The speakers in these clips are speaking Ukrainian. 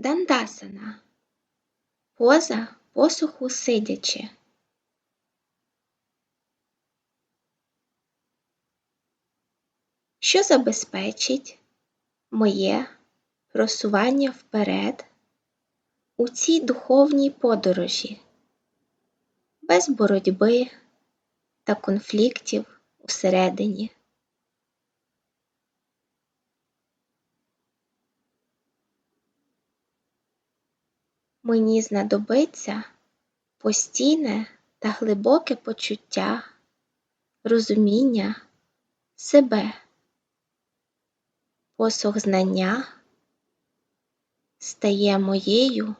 Дандасана. Поза посуху сидячи. Що забезпечить моє просування вперед у цій духовній подорожі, без боротьби та конфліктів усередині. Мені знадобиться постійне та глибоке почуття, розуміння себе, посох знання стає моєю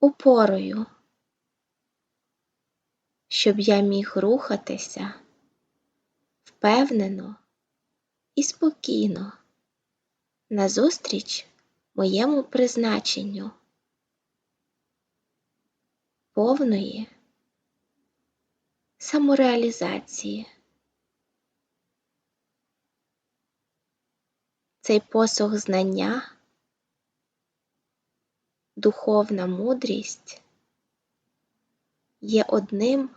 опорою, щоб я міг рухатися впевнено і спокійно назустріч моєму призначенню повної самореалізації. Цей посох знання, духовна мудрість є одним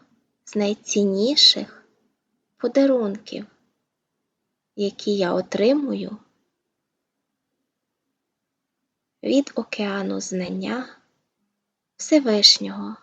з найцінніших подарунків, які я отримую від океану знання Всевишнього.